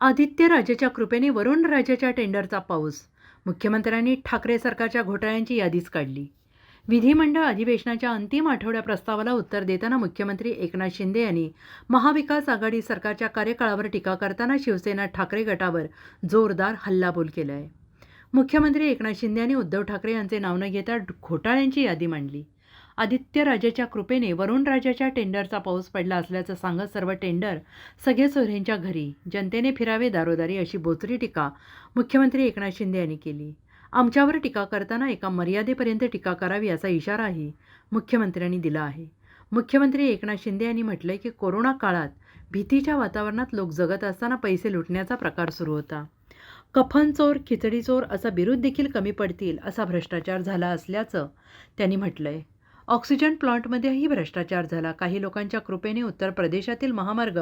आदित्य राजाच्या कृपेने वरुण राजाच्या टेंडरचा पाऊस. मुख्यमंत्र्यांनी ठाकरे सरकारच्या घोटाळ्यांची यादीच काढली. विधिमंडळ अधिवेशनाच्या अंतिम आठवड्या प्रस्तावाला उत्तर देताना मुख्यमंत्री एकनाथ शिंदे यांनी महाविकास आघाडी सरकारच्या कार्यकाळावर टीका करताना शिवसेना ठाकरे गटावर जोरदार हल्लाबोल केला आहे मुख्यमंत्री एकनाथ शिंदे यांनी उद्धव ठाकरे यांचे नाव न घेता घोटाळ्यांची यादी मांडली. आदित्य राजाच्या कृपेने वरुण राजाच्या टेंडरचा पाऊस पडला असल्याचं सांगत सर्व टेंडर सगळे सोयऱ्यांच्या घरी जनतेने फिरावे दारोदारी अशी बोचरी टीका मुख्यमंत्री एकनाथ शिंदे यांनी केली. आमच्यावर टीका करताना एका मर्यादेपर्यंत टीका करावी असा इशाराही मुख्यमंत्र्यांनी दिला आहे. मुख्यमंत्री एकनाथ शिंदे यांनी म्हटलंय की कोरोना काळात भीतीच्या वातावरणात लोक जगत असताना पैसे लुटण्याचा प्रकार सुरू होता. कफन चोर खिचडी चोर असा बिरुद देखील कमी पडतील असा भ्रष्टाचार झाला असल्याचं त्यांनी म्हटलं आहे ऑक्सिजन प्लांटमध्येही भ्रष्टाचार झाला. काही लोकांच्या कृपेने उत्तर प्रदेशातील महामार्ग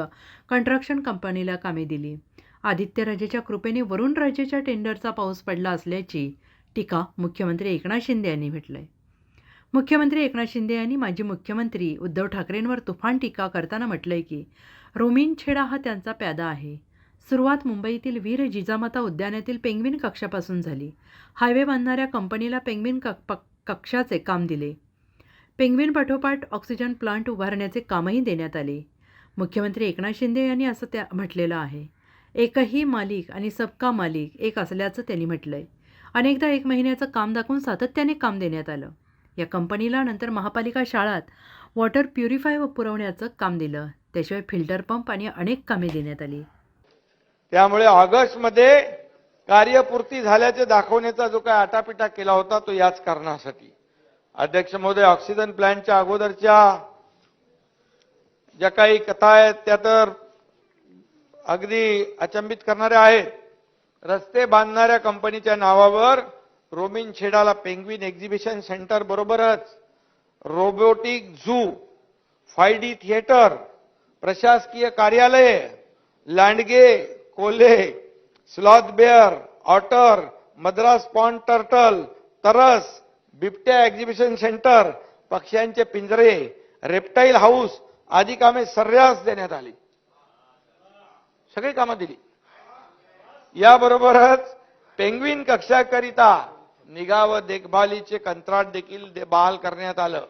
कंट्रक्शन कंपनीला कामे दिली. आदित्य राजेच्या कृपेने वरुण राजेच्या टेंडरचा पाऊस पडला असल्याची टीका मुख्यमंत्री एकनाथ शिंदे यांनी म्हटलंय. मुख्यमंत्री एकनाथ शिंदे यांनी माजी मुख्यमंत्री उद्धव ठाकरेंवर तुफान टीका करताना म्हटलंय की रोमिन छेडा हा त्यांचा प्यादा आहे. सुरुवात मुंबईतील वीर जिजामाता उद्यानातील पेंग्विन कक्षापासून झाली. हायवे बांधणाऱ्या कंपनीला पेंग्विन क प- कक्षाचे काम दिले. पेंग्विन पाठोपाठ ऑक्सिजन प्लांट उभारण्याचे कामही देण्यात आले. मुख्यमंत्री एकनाथ शिंदे यांनी असं त्या म्हटलेलं आहे. एकही मालिक आणि सबका मालिक एक असल्याचं त्यांनी म्हटलंय. अनेकदा एक महिन्याचं काम दाखवून सातत्याने काम देण्यात आलं. या कंपनीला नंतर महापालिका शाळात वॉटर प्युरिफाय पुरवण्याचं काम दिलं. त्याशिवाय फिल्टर पंप आणि अनेक कामे देण्यात आली. त्यामुळे ऑगस्टमध्ये कार्यपूर्ती झाल्याचे दाखवण्याचा जो काही आटापिटा केला होता तो याच कारणासाठी. अध्यक्ष महोदय ऑक्सिजन प्लॅन्टच्या अगोदरच्या ज्या काही कथा आहेत त्या तर अगदी अचंबित करणाऱ्या आहेत. रस्ते बांधणाऱ्या कंपनीच्या नावावर रोमिन छेडाला पेंग्विन एक्झिबिशन सेंटर बरोबरच robotic zoo five D theatre प्रशासकीय कार्यालय लांडगे Kolhe sloth bear otter Madras pond turtle तरस बिबट्या एक्झिबिशन सेंटर पक्ष्यांचे पिंजरे रेप्टाईल हाऊस आदी कामे सर्रास देण्यात आली. सगळी कामं दिली. याबरोबरच पेंग्विन कक्षाकरिता निगा व देखभालीचे कंत्राट देखील दे- बहाल करण्यात आलं.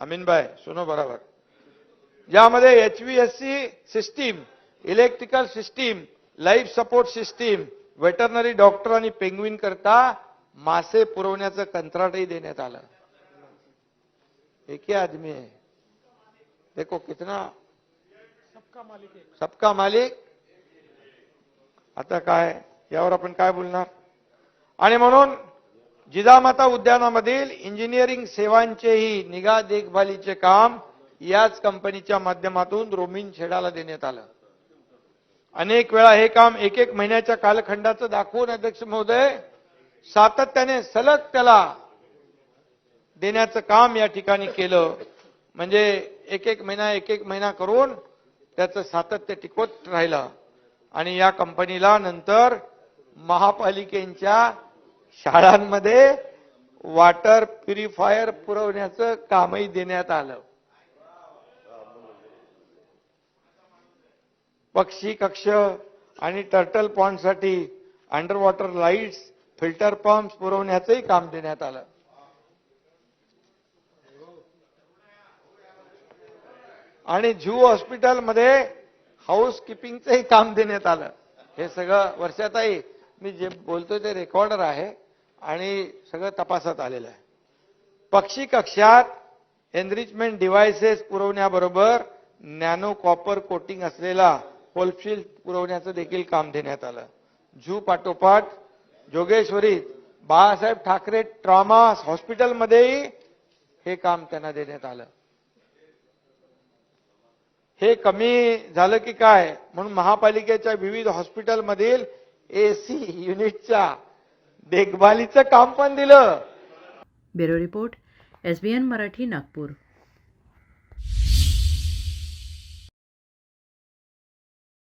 अमीनभाई सुनो बरोबर. ज्यामध्ये H V S C system electrical system life support system veterinary doctor आणि पेंग्विन करता मासे पुरवण्याचं कंत्राटही देण्यात आलं. एक ही आदमी है देखो कितना सबका मालिक आता काय यावर आपण काय बोलणार? आणि म्हणून जिजामाता उद्यानामधील इंजिनिअरिंग सेवांचेही निगा देखभालीचे काम याच कंपनीच्या माध्यमातून रोमिन छेडाला देण्यात आलं. अनेक वेळा हे काम एक एक महिन्याच्या कालखंडाचं दाखवून अध्यक्ष महोदय सातत्याने सलग त्याला देण्याचं काम या ठिकाणी केलं. म्हणजे एक एक महिना एक एक महिना करून त्याचं सातत्य टिकवत राहिलं. आणि या कंपनीला नंतर महापालिकेच्या शाळांमध्ये वॉटर प्युरिफायर पुरवण्याचं कामही देण्यात आलं. पक्षी कक्ष आणि टर्टल पॉन्डसाठी under water lights filter pump पुरवण्याचंही काम देण्यात आलं. आणि झू हॉस्पिटलमध्ये हाऊस किपिंगचंही काम देण्यात आलं. हे सगळं वर्षातही मी जे बोलतोय ते रेकॉर्डर आहे आणि सगळं तपासात आलेलं आहे. पक्षी कक्षात एनरिचमेंट डिव्हायसेस पुरवण्याबरोबर नॅनो कॉपर कोटिंग असलेला होलशील पुरवण्याचं देखील काम देण्यात आलं. झू पाठोपाठ जोगेश्वरीत बाळासाहेब ठाकरे ट्रॉमा हॉस्पिटलमध्येही हे काम त्यांना देण्यात आलं. हे कमी झालं की काय? म्हणून महापालिकेच्या विविध हॉस्पिटलमधील एसी युनिटच्या देखभालीचं काम पण दिलं. Bureau report S B N Marathi Nagpur.